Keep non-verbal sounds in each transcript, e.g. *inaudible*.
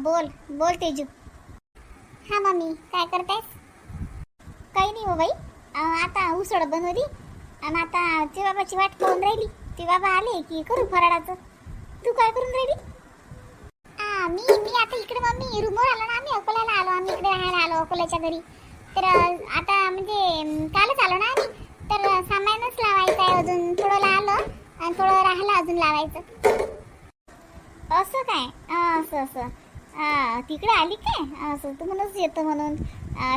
बोल बोल तेजू. हा मम्मी काय करतायस काही नाही हो बाई. आता उसळ बनवली. आणि आता ते बाबाची वाट पाहून राहिली. ते बाबा आले की करू फराळाचं. तू काय करून राहिली? आ, मी मी आता इकडे मम्मी रूमवर आलो ना आम्ही अकोल्याला आलो. आम्ही इकडे राहायला आलो अकोल्याच्या घरी. तर आता म्हणजे कालच आलो ना आम्ही. तर सामानच लावायचं आहे अजून. थोडं आलं आणि थोडं राहिलं अजून लावायचं. असं काय? असं असं. अं, तिकडे आली काय? असं तू म्हणूनच येतं म्हणून.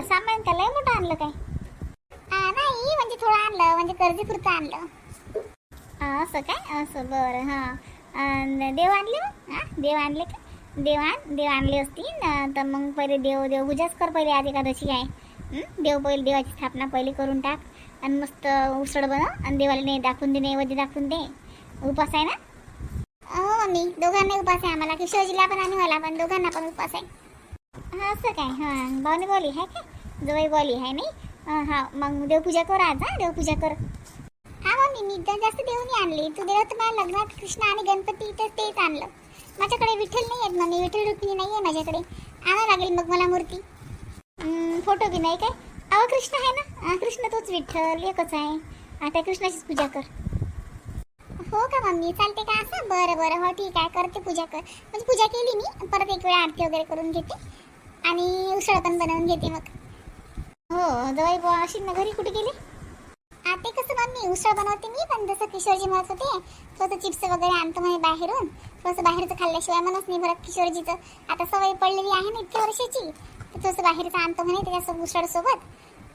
सामान त्याला मोठं आणलं काय? अं, नाही म्हणजे थोडं आणलं म्हणजे गरजेपुरतं आणलं. असं काय? असं बरं हां. देव आणले हां देव आणले का? देवान देव आणले असतील. तर मग पहिले देव देवपूजाच कर पहिले आज एकादशी आहे. देव पहिले देवाची स्थापना पहिले करून टाक. आणि मस्त उसळ बनव. आणि देवाला नाही दाखवून दे नैवेद्य दाखवून दे. उपास आहे ना? हो मम्मी. दोघांना उपास आहे आम्हाला. किशोरजीला पण आणि मला पण. दोघांना पण उपास आहे. हा असं काय? हां भाऊने बोली आहे का जवळ बोली आहे नाही हा मग देवपूजा कर आज हा देवपूजा कर. हा मम्मी मी तर जास्त देव नाही आणली. तू दिलं तर मला लग्नात कृष्ण आणि गणपती तर तेच आणलं. माझ्याकडे विठ्ठल नाही आहेत मम्मी. विठ्ठल रुक्मिणी नाही आहे माझ्याकडे. आणावं लागेल मग मला मूर्ती. फोटो बी नाही काय? अहो कृष्ण आहे ना? कृष्ण तोच विठ्ठल एकच आहे. आता कृष्णाचीच पूजा कर. हो का मम्मी? चालते का असं? बरं बरं. हो ठीक आहे. करते पूजा कर. म्हणजे पूजा केली मी. परत एक वेळा आरती वगैरे करून घेते. आणि उसळ पण बनवून घेते मग. हो जवाई बुवा अशी ना घरी कुठे गेली? आते कसं मम्मी? उसळ बनवते मी पण जसं किशोरजी म्हणत होते थोडंसं चिप्स वगैरे आणतो म्हणे बाहेरून. थोडंसं बाहेरचं खाल्ल्याशिवाय म्हणत नाही भरत किशोरजीचं. आता सवय पडलेली आहे ना इतक्या वर्षाची तर थोडंसं बाहेरचं आणतो म्हणे त्याच्यासोबत उसळ सोबत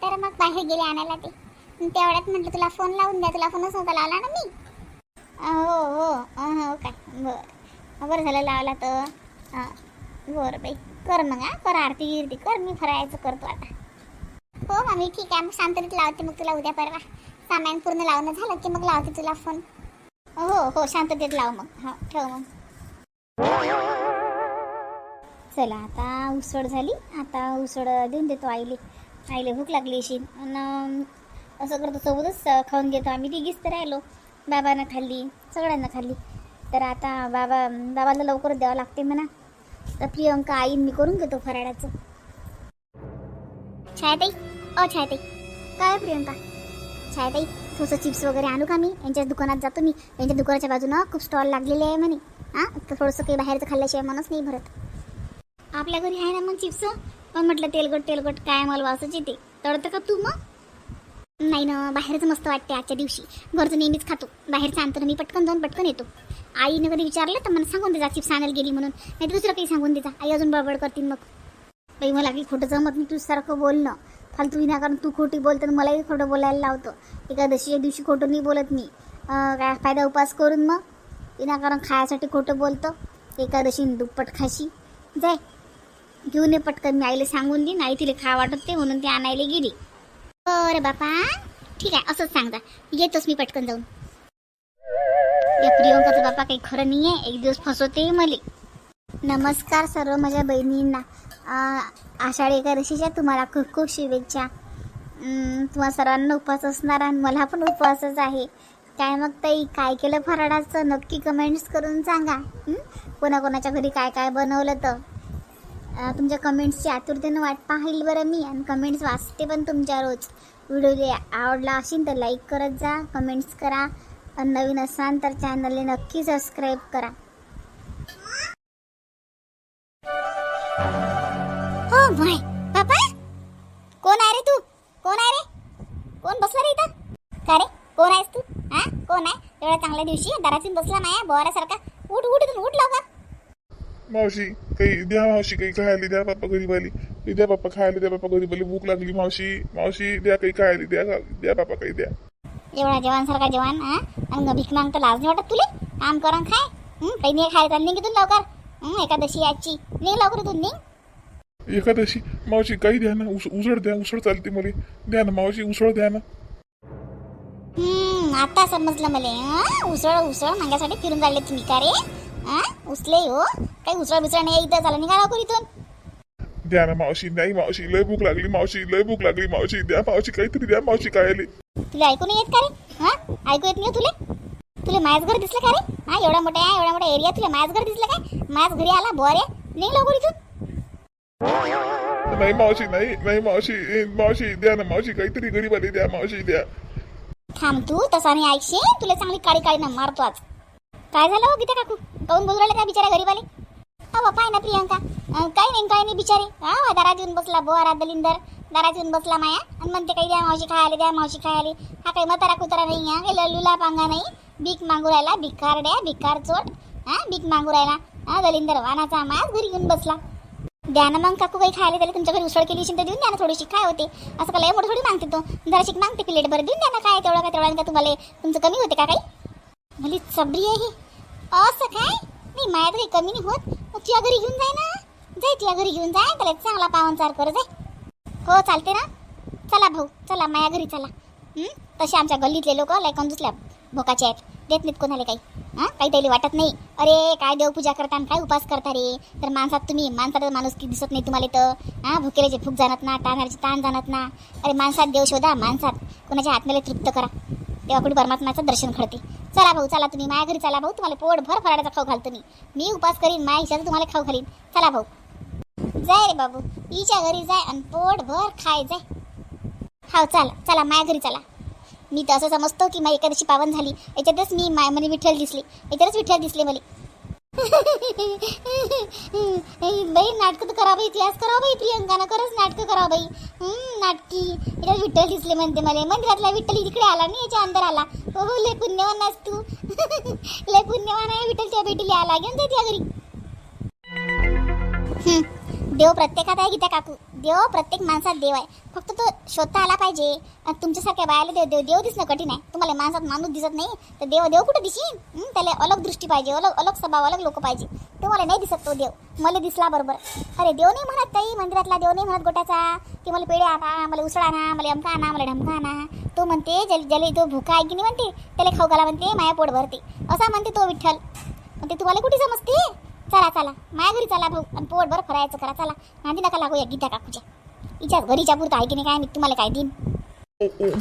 तर मग बाहेर गेले आणायला ते. मग तेवढ्यात म्हटलं तुला फोन लावून द्या. तुला फोनच नव्हता लावला ना मी. हो हो. हो काय बरं. बरं झालं लावला तर. हां बरं बाई. कर मग हा. कर आरती गिरती कर. मी फरायचं करतो आता. हो मम्मी ठीक आहे. मग शांततेत लावते. मग तुला उद्या परवा. सामान पूर्ण लावणं झालं की मग लावते तुला फोन हो हो. शांततेत लाव मग. हो ठेव मग. चला आता उसळ झाली. आता उसळ देऊन देतो आईले. आईले भूक लागली अशी. आणि असं करतो सोबतच खाऊन घेतो. आम्ही तिघीच तर राहिलो. बाबांना खाल्ली सगळ्यांना खाल्ली. तर आता बाबा बाबाला लवकर द्यावं लागते म्हणा. तर प्रियंका आई मी करून घेतो फराळाचं. छायाताई अ छायाताई. काय हो प्रियंका? छायाताई थोडंसं चिप्स वगैरे आणू का मी? यांच्या दुकानात जातो मी. यांच्या दुकानाच्या बाजूनं खूप स्टॉल लागलेले आहे म्हणे. हां? तर थोडंसं काही बाहेरचं खाल्ल्याशिवाय मनच नाही भरत. आपल्या घरी आहे ना मग चिप्स? पण म्हटलं तेलगट तेलगट काय मला वासच येते तळतं का तू मग? नाही ना बाहेरचं मस्त वाटते आजच्या दिवशी. घरचं नेहमीच खातो. बाहेरचं आणतो मी पटकन जाऊन पटकन येतो. आईनं कधी विचारलं तर मला सांगून देजा चिप्स आणायला गेली म्हणून. नाही तर दुसरं काही सांगून देजा आई अजून बडबड करतील मग. बाई मला काही खोटं जमत नाही तुझ्यासारखं बोलणं फालतू विनाकारण तू खोटी बोलतं मलाही खोटं बोलायला लावतो. एकादशीच्या दिवशी खोटं नाही बोलत मी. काय फायदा उपास करून मग? विनाकारण खायासाठी खोटं बोलतो. एकादशी दुप्पट खाशी. जाय. घेऊन ये पटकन. मी आईला सांगून देईन आई तिला खा वाटत ते म्हणून ती आणायला गेली. बरं बापा. ठीक आहे असंच सांगता. येतोच मी पटकन जाऊन. या प्रियंकाचं बापा काही खरं नाही आहे एक दिवस फसवते मले. नमस्कार सर्व माझ्या बहिणींना. अं, आषाढी एकादशीच्या तुम्हाला खूप खूप शुभेच्छा. तुम्हा सर्वांना उपवास असणार आणि मला पण उपवासच आहे. काय मग ताई काय केलं फराळाचं? नक्की कमेंट्स करून सांगा. कोणाकोणाच्या घरी काय काय बनवलं तर? तुमच्या कमेंट्सची आतुरतेनं वाट पाहिल बरं मी आणि कमेंट्स वाचते पण तुमच्या रोज. व्हिडिओ आवडला असेल तर लाईक करत जा कमेंट्स करा आणि नवीन असाल तर चॅनलला नक्की सबस्क्राईब करा. हो माय. पापा कोण आहे रे तू? कोण आहे रे? कोण बसला रे इथं? का रे? कोण आहेस तू? हा कोण आहे? एवढ्या चांगल्या दिवशी दारातून बसला नाही बोऱ्यासारखा. उठ उठ इथून उठ लवकर. मावशी काही द्या मावशी काही खायला द्या बाप्पा गरीब आली काही द्या बाप्पा खायला द्या बाप्पा गरीब आली भूक लागली मावशी. मावशी द्या काही खायला द्या द्या बाप्पा काही द्या. एवढा जवानसारखा जवान हा? आणि भीक मागतो लाज नाही वाटत तुले? काम करून खाय. काही नाही खायला निघ इथून लवकर. हं, एकादशी आजची. निघ लवकर इथून निघ. एकादशी? मावशी काही द्या ना. उस उसळ द्या. उसळ चालते मला. द्या ना मावशी उसळ द्या ना. आता समजलं मला? उसळ उसळ मागासाठी फिरून राहिले तुम्ही का रे? हं? उचले हो. काही उसळ बिसळ नाही इथं झालं. निघा लवकर इथून. द्या ना मावशी नाही मावशी लय भूक लागली मावशी लय भूक लागली मावशी. द्या मावशी काहीतरी द्या मावशी खायला. तुला ऐकू नाही येत का रे? हा? ऐकू येत नाही तुले? तुला माझ घर दिसलं का रे? हा एवढा मोठा आहे एवढा मोठा एरिया तुला माझ घर दिसलं काय माझ घरी आला बोरे निघ लवकर इथून. नाही मावशी नाही नाही मावशी ए, मावशी द्या ना मावशी काहीतरी गरीबाली द्या मावशी द्या. थांब तू तसा नाही ऐकशील. तुला चांगली काळी काळी ना मारतो आज. काय झालं हो गीता काकू? काऊन बोलू राहिले का बिचारा गरीबाले? अहो पाय ना प्रियंका. काही नाही काही नाही बिचारे. हा हो, दारात येऊन बसला बोरा दलिंदर. दारात येऊन बसला माया. आणि म्हणते काही द्या मावशी खायला द्या मावशी खायला. हा काही मतारा कुतारा नाही हा. काही लुला पांगा नाही. भीक मागू राहिला भिकार द्या भिकार चोट. हा भीक मागू राहिला हा दलिंदर वानाचा मास घरी येऊन बसला. द्या ना मग काकू काही खायला त्याला तुमच्या घरी उसळ केली असेल तर देऊन द्या ना थोडीशी. काय होते? असं काय लय थोडी मागते तो? जराशी मागते प्लेट बरं देऊन द्या ना काय तेवढं काय तेवढा. का तुम्हाला तुमचं कमी होते का काही? भली सबरी आहे ही. असं काय? नाही माझ्या काही कमी नाही होत मग तुझ्या घरी घेऊन जाय ना. जाय तुझ्या घरी घेऊन जाय त्याला चांगला पाहुणचार कर जाय. हो चालते ना. चला भाऊ चला माया घरी चला. हं? तसे आमच्या गल्लीतले लोक लय कंजूसल्या भोकाचे आहेत. देत नाहीत कोणाला काही. हां? काही त्याला वाटत नाही. अरे काय देवपूजा करता आणि काय उपास करता रे? तर माणसात तुम्ही माणसात माणूस की दिसत नाही तुम्हाला तर हां? भुकेल्याचे भूक जाणत ना ताणाचे ताण जाणत ना. अरे माणसात देव शोधा माणसात कोणाच्या आत्म्याला तृप्त करा. तेव्हा कुठे परमात्म्याचं दर्शन घडते. चला भाऊ चला तुम्ही. माझ्या घरी चला भाऊ. तुम्हाला पोट भर फराड्याचा खाऊ घालतो मी. मी उपास करीन माझ्या हिशाचं तुम्हाला खाऊ घालीन. चला भाऊ. जाय रे बाबू. हिच्या घरी जाय आणि पोट भर खाय जाय. हाव चला. चला माझ्या घरी चला. मी तर असं समजतो की माझी एकादशी पावन झाली. याच्यातच मी माय म्हणे विठ्ठल दिसली. याच्यातच विठ्ठल दिसले मला. बाई नाटक तर करा बाई इतिहास करा बाई प्रियंकानं खरंच नाटकं करा बाई. नाटकी. इकडे विठ्ठल दिसले म्हणते मला. मंदिरातला विठ्ठल इकडे आला नाही याच्या अंदर आला. हो हो लय पुण्यवान आहेस तू. *laughs* लय पुण्यवान आहे विठ्ठलच्या भेटीला आला. घेऊन जाते घरी. देव प्रत्येकात आहे गीता काकू? देव प्रत्येक माणसात देव आहे. फक्त तो शोधता आला पाहिजे. आणि तुमच्यासारख्या बायाला देव देव देव दिसणं कठीण आहे. तुम्हाला माणसात माणूस दिसत नाही तर देव देव कुठे दिसीन? त्याला अलग दृष्टी पाहिजे अलग अलग स्वभाव अलग लोक पाहिजे. तुम्हाला नाही दिसत तो देव. मला दिसला बरोबर. अरे देव नाही म्हणत काही मंदिरातला देव नाही म्हणत गोट्याचा. की मला पेढे आणा मला उसळ आणा मला अमका आणा मला ढमका आणा. तो म्हणते जल ज्याला तो भुका आहे की नाही म्हणते त्याला खाऊ घाला म्हणते माया पोट भरते. असा म्हणते तो विठ्ठल. पण ते तुम्हाला कुठे समजते? चला चला. माझ्या घरी चला भाऊ. आणि पोट बरं फरायचं करा. चला. नांदी नका लागू या गीता काकूच्या. हिच्याच घरीच्या पुरतं आहे की नाही काय मी तुम्हाला काय देईन?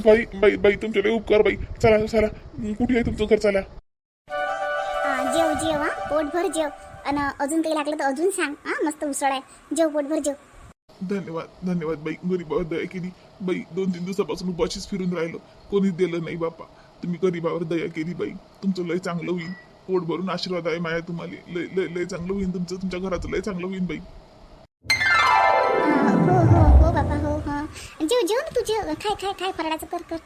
बाई बाई बाई तुमचे लय उपकार बाई. चला चला. कुठे आहे तुमचं घर? चला. जेव जेव हा. पोटभर जेव. आणि अजून काही लागलं तर अजून सांग हा. मस्त उसळ आहे. जेव पोटभर जेव. धन्यवाद धन्यवाद बाई. गरीबावर दया केली बाई दोन तीन दिवसापासून उपाशीच फिरून राहिलो. कोणीच दिलं नाही बापा. तुम्ही गरीबावर दया केली बाई. तुमचं लय चांगलं होईल. पोट भरून आशीर्वाद आहे माया तुम्हाला. लय लय लय चांगलं होईन तुमचं. तुमच्या घराचं लय चांगलं होईन बाई. हो हो हो बाबा हो हो. जेव जेव ना तू जेव. खाय खाय खाय फराडाचं कर कर.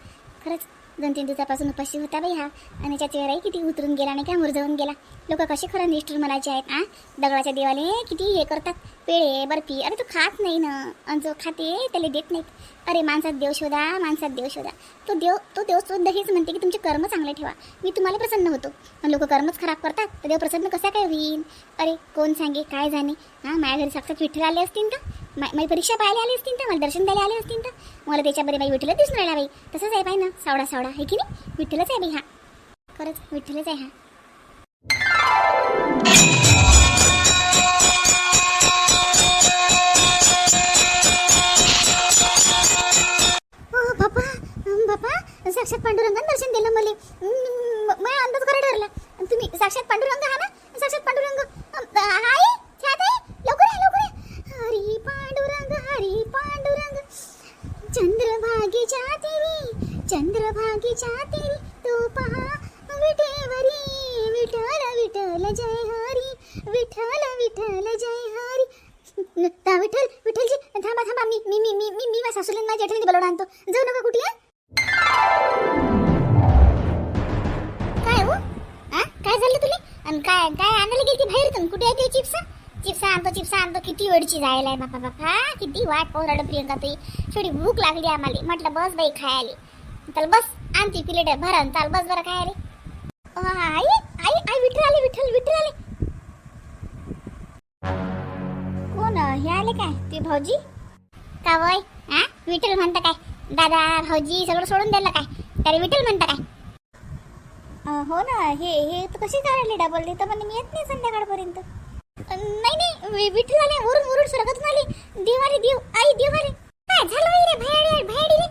खरंच. दोन तीन दिवसापासून उपाशी होता बाई हा. आणि त्याच्या चेहराही किती उतरून गेला आणि काय मुरझवून गेला. लोक कसे खरं निष्ठूर मनाचे आहेत आ? दगडाच्या देवाले किती हे करतात. पेळे बर्फी. अरे तू खात नाही ना. आणि जो खाते त्याला देत नाहीत. अरे माणसात देव शोधा माणसात देव शोधा. तो देव तो देव सुद्धा हेच म्हणते की तुमचे कर्म चांगले ठेवा. मी तुम्हाला प्रसन्न होतो. पण लोक कर्मच खराब करतात. तर देव प्रसन्न कसा काय होईल? अरे कोण सांगे काय जाणे? हां माझ्या घरी साक्षात विठ्ठल आले असतील तर माझी परीक्षा पाहायला आली असतील तर मला दर्शन द्यायला आले असतील तर मला त्याच्याबरोबर बाई विठ्ठलच दिसून राहिला बाई. तसंच आहे बाई ना सावडा सावडा आहे की नाही? विठ्ठलच आहे बाई हा. खरंच विठ्ठलच आहे हा. बापा बापा साक्षात पांडुरंगानं दर्शन दिलं मला. माझा अंदाज करा ठरला तुम्ही साक्षात पांडुरंग हा ना? साक्षात पांडुरंग अम, आई छात आहे लवकर आहे लवकर आहे हरी पांडुरंग हरी पांडुरंग चंद्रभागेच्या तेरी चंद्रभागेच्या तेरी तो पहा. विठेवरी विठ्ठल विठ्ठल जय हरी. विठ्ठल विठ्ठल जय हरी. ता विठ्ठल विठ्ठलजी थांबा थांबा मी मी मी मी मी मी माझ्या सासूला माझ्या जेठानीला बोलवून आणतो. जाऊ नका कुठे काय हो? आ? काय झालं तुला? आणि काय काय आणायला गेली बाहेर तुम्ही कुठे आहे ते चिप्स? चिप्स आणतो चिप्स आणतो. किती वेळची जायला आहे बापा बापा. किती वाट पाहून प्रियंका ताई. थोडी भूक लागली आम्हाला. म्हटलं बस बाई खायला. चल बस. आणती प्लेट भरण चाल. बस बरं काय रे आई आई आई विठ्ठल आले विठ्ठल विठ्ठल आले. कोण हे आले काय? ते भाऊजी? का वय? हा विठ्ठल म्हणता काय? दादा भाऊजी सगळं सोडून द्यायला काय? त्याला विठ्ठल म्हणता काय? हो ना हे हे तर कशी करायला डबल देतं पण मी येत नाही संध्याकाळपर्यंत. नाही नाही विठ्ठल आले वरून वरून सरकत आले. देव आले देव आई देव आले काय झालं बाई रे भयाड भयाडी रे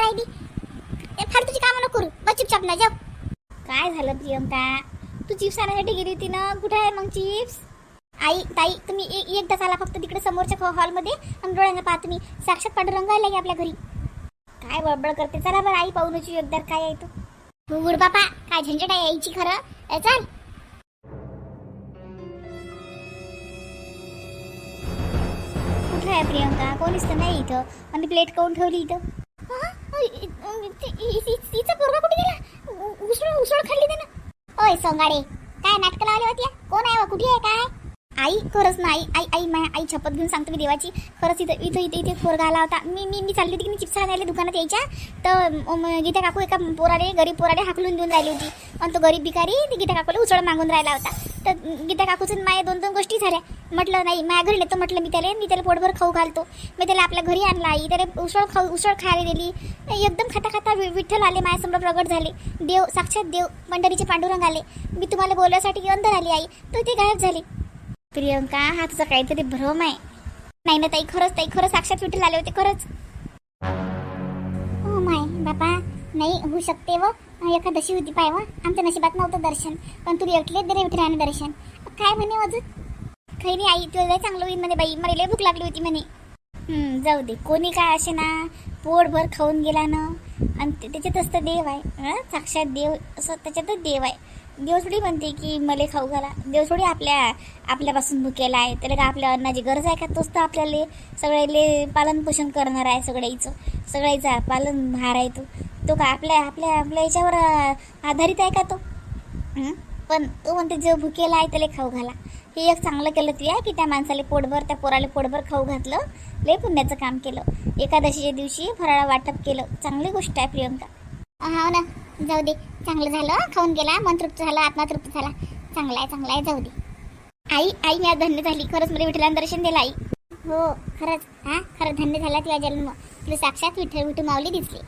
भयाडपणा राहिली ए, फालतूची कामं नको करू. बस चिपचाप ना जाऊ. काय झालं प्रियंका? तू चिप्स आणण्यासाठी गेली होती ना? कुठे आहे मग चिप्स आई ताई तुम्ही ए- एकदा चाला फक्त तिकडे समोरच्या हॉलमध्ये आणि डोळ्यांना पाहा तुम्ही. साक्षात पांडुरंग आला की आपल्या घरी. काय बडबड करते? चला बरं आई पाहुण्याची योगदार काय आहे तो? गुड बापा काय झंझट आहे यायची खरं? ए, चल. कुठं आहे प्रियंका? कोणीच तर नाही इथं. आणि प्लेट काऊन ठेवली इथं? तिचा पोरगा कुठे गेला? उसळ उसळ खाल्ली त्यानं. ओय सोंगाडे. काय नाटक लावली होती कोण आहे कुठे आहे? काय आई खरंच ना आई आई आई माझ्या आई छपत घेऊन सांगतो मी देवाची. खरंच इथं इथं इथे इथे पोरगा आला होता. मी मी मी चालली होती की मी चिप्स आणायला दुकानात यायच्या. तर गीता काकू एका पोराडे गरीब पोराडे हाकलून देऊन राहिली होती. आणि तो गरीब भिकारी गीता काकूला उसळ मागून राहिला होता. तर गीता काकूचं माया दोन दोन गोष्टी झाल्या. म्हटलं नाही माझ्या घरी नेतो. म्हटलं मी त्याला मी त्याला पोटभर खाऊ घालतो. मी त्याला आपल्या घरी आणला आई. त्याला उसळ खाऊ उसळ खायला दिली. एकदम खाता खाता वि- विठ्ठल आले माझ्यासमोर प्रगट झाले. देव साक्षात देव पंढरीचे पांडुरंग आले. मी तुम्हाला बोलण्यासाठी अंदर आली आई. तर ते गायब झाले. प्रियंका हा तुझा काहीतरी भ्रम आहे. नाही ना ताई खरंच ताई खरंच. साक्षात विठ्ठल आले होते खरंच. हो माय बापा नाही होऊ शकते व एकादशी होती पाय वा. आमच्या नशिबात नव्हतं दर्शन. पण तुला एकले दे रे दर्शन. काय म्हणे अजून? काही नाही आई तुला चांगलं होईल म्हणे बाई. मला लय भूक लागली होती म्हणे. जाऊ दे. कोणी काय असे ना पोटभर खाऊन गेला ना आणि ते- त्याच्यातच तर देव आहे. साक्षात देव असं त्याच्यातच देव आहे. देव थोडी म्हणते की मले खाऊ घाला. देव थोडी आपल्या आपल्यापासून भुकेला आहे. त्याला का आपल्या अन्नाची गरज आहे का? तोच तर आपल्याला सगळ्याले पालन पोषण करणार आहे सगळ्याचं. सगळ्याचा पालन भार आहे तो. तो का आपल्या आपल्या आपल्या याच्यावर आधारित आहे का तो? पण तो म्हणते जो भुकेला आहे त्याला खाऊ घाला. हे एक चांगलं केलं तू की त्या माणसाला पोटभर त्या पोराला पोटभर खाऊ घातलं लय पुण्याचं काम केलं. एकादशीच्या दिवशी फराळा वाटप केलं. चांगली गोष्ट आहे प्रियंका. हो ना. जाऊ दे. चांगलं झालं. खाऊन गेला. मन तृप्त झालं. आत्मा तृप्त झाला. चांगला आहे चांगला आहे. जाऊ दे. आई आई मी आज धन्य झाली. खरंच मला विठ्ठलानं दर्शन दिलं आई. हो खरंच. हा? खरं धन्य झाला तुझा जन्म. तुला साक्षात विठ्ठल विठू माऊली दिसली.